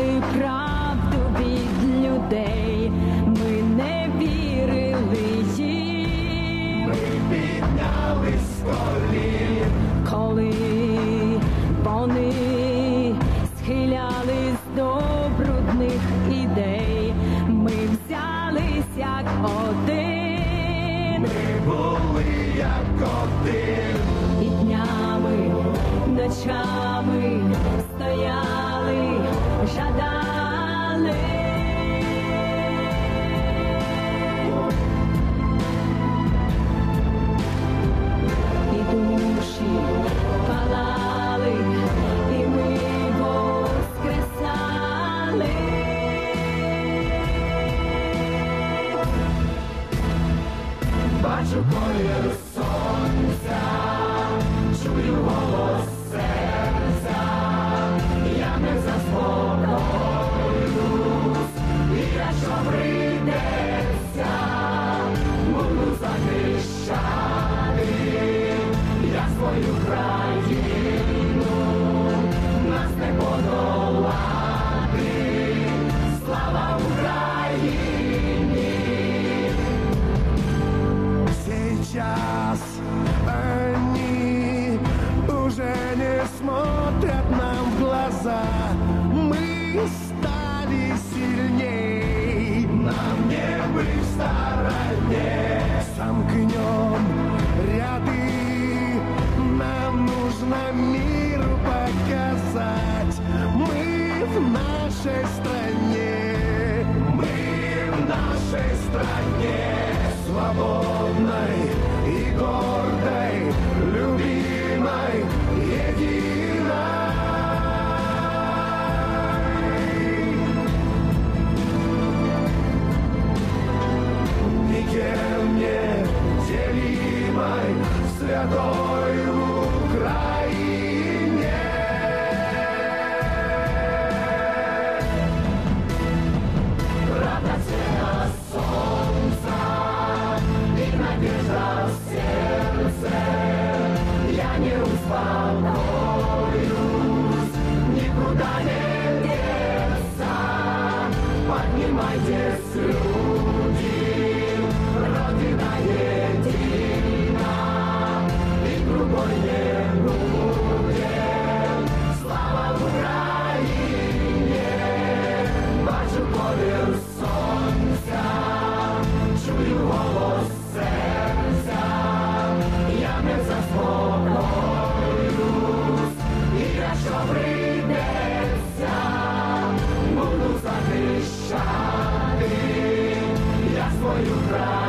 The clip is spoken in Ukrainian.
ховали правду від людей, ми не вірили їм. Ми підняли з колін, коли вони схилялись до брудних ідей, ми взялись як один, ми були як один і днями ночами. Бачу колір сонця, чую голос серця, я не заспокоюсь, і якщо прийдеться, буду захищати я свою країну, нашей стране. мы в нашей стране свободной и гордой, любимой, единой. Никем не делимой святой you proud.